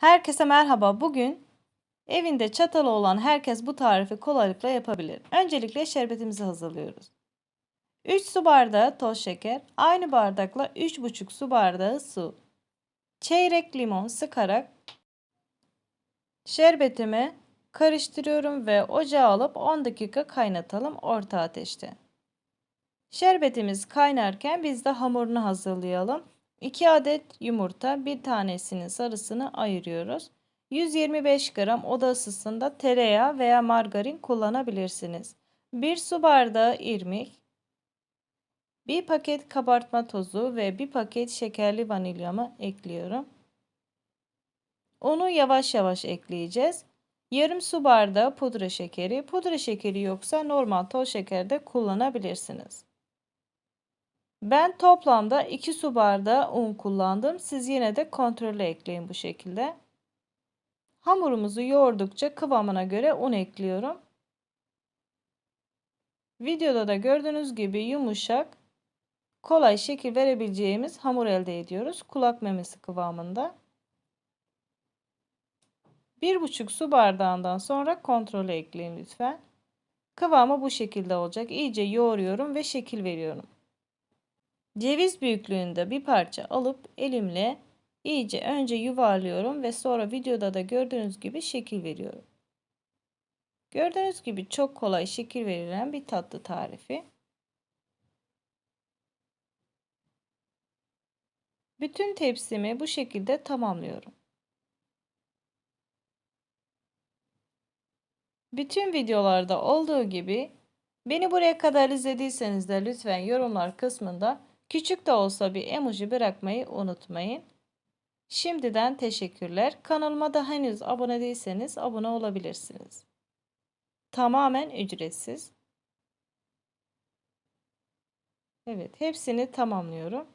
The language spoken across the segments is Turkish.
Herkese merhaba. Bugün evinde çatalı olan herkes bu tarifi kolaylıkla yapabilir. Öncelikle şerbetimizi hazırlıyoruz. 3 su bardağı toz şeker, aynı bardakla 3,5 su bardağı su. Çeyrek limon sıkarak şerbetimi karıştırıyorum ve ocağa alıp 10 dakika kaynatalım orta ateşte. Şerbetimiz kaynarken biz de hamurunu hazırlayalım. 2 adet yumurta, bir tanesinin sarısını ayırıyoruz. 125 gram oda ısısında tereyağı veya margarin kullanabilirsiniz. 1 su bardağı irmik, 1 paket kabartma tozu ve 1 paket şekerli vanilyamı ekliyorum. Onu yavaş yavaş ekleyeceğiz. Yarım su bardağı pudra şekeri. Pudra şekeri yoksa normal toz şeker de kullanabilirsiniz. Ben toplamda 2 su bardağı un kullandım. Siz yine de kontrollü ekleyin bu şekilde. Hamurumuzu yoğurdukça kıvamına göre un ekliyorum. Videoda da gördüğünüz gibi yumuşak, kolay şekil verebileceğimiz hamur elde ediyoruz. Kulak memesi kıvamında. 1,5 su bardağından sonra kontrolü ekleyin lütfen. Kıvamı bu şekilde olacak. İyice yoğuruyorum ve şekil veriyorum. Ceviz büyüklüğünde bir parça alıp elimle iyice önce yuvarlıyorum ve sonra videoda da gördüğünüz gibi şekil veriyorum. Gördüğünüz gibi çok kolay şekil verilen bir tatlı tarifi. Bütün tepsimi bu şekilde tamamlıyorum. Bütün videolarda olduğu gibi beni buraya kadar izlediyseniz de lütfen yorumlar kısmında Küçük de olsa bir emoji bırakmayı unutmayın. Şimdiden teşekkürler. Kanalıma da henüz abone değilseniz abone olabilirsiniz. Tamamen ücretsiz. Evet, hepsini tamamlıyorum.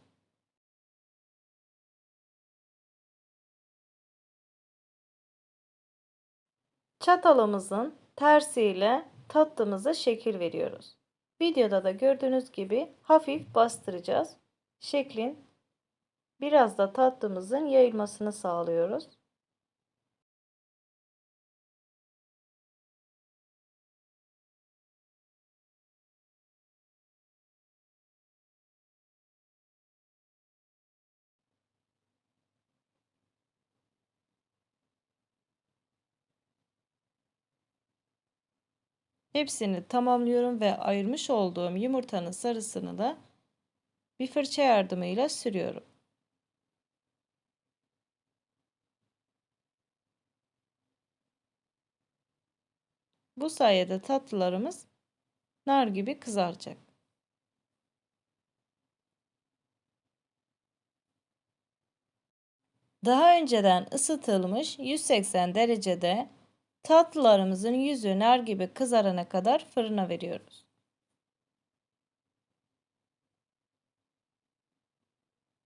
Çatalımızın tersiyle tatlımıza şekil veriyoruz. Videoda da gördüğünüz gibi hafif bastıracağız. Şeklin biraz da tatlımızın yayılmasını sağlıyoruz. Hepsini tamamlıyorum ve ayırmış olduğum yumurtanın sarısını da bir fırça yardımıyla sürüyorum. Bu sayede tatlılarımız nar gibi kızaracak. Daha önceden ısıtılmış 180 derecede Tatlılarımızın yüzü nar gibi kızarana kadar fırına veriyoruz.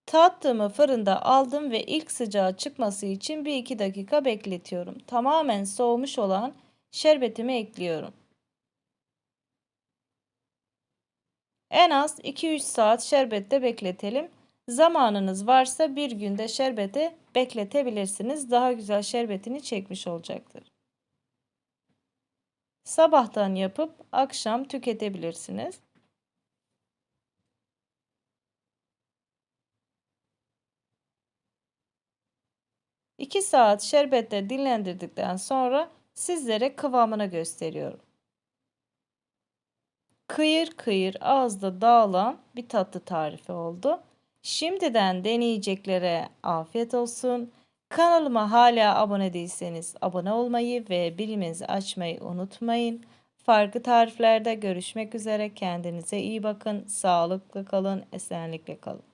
Tatlımı fırında aldım ve ilk sıcağı çıkması için 1-2 dakika bekletiyorum. Tamamen soğumuş olan şerbetimi ekliyorum. En az 2-3 saat şerbette bekletelim. Zamanınız varsa bir günde şerbeti bekletebilirsiniz. Daha güzel şerbetini çekmiş olacaktır. Sabahtan yapıp akşam tüketebilirsiniz. İki saat şerbette dinlendirdikten sonra sizlere kıvamını gösteriyorum. Kıyır kıyır ağızda dağılan bir tatlı tarifi oldu. Şimdiden deneyeceklere afiyet olsun. Kanalıma hala abone değilseniz abone olmayı ve bilimizi açmayı unutmayın. Farklı tariflerde görüşmek üzere. Kendinize iyi bakın. Sağlıklı kalın, esenlikle kalın.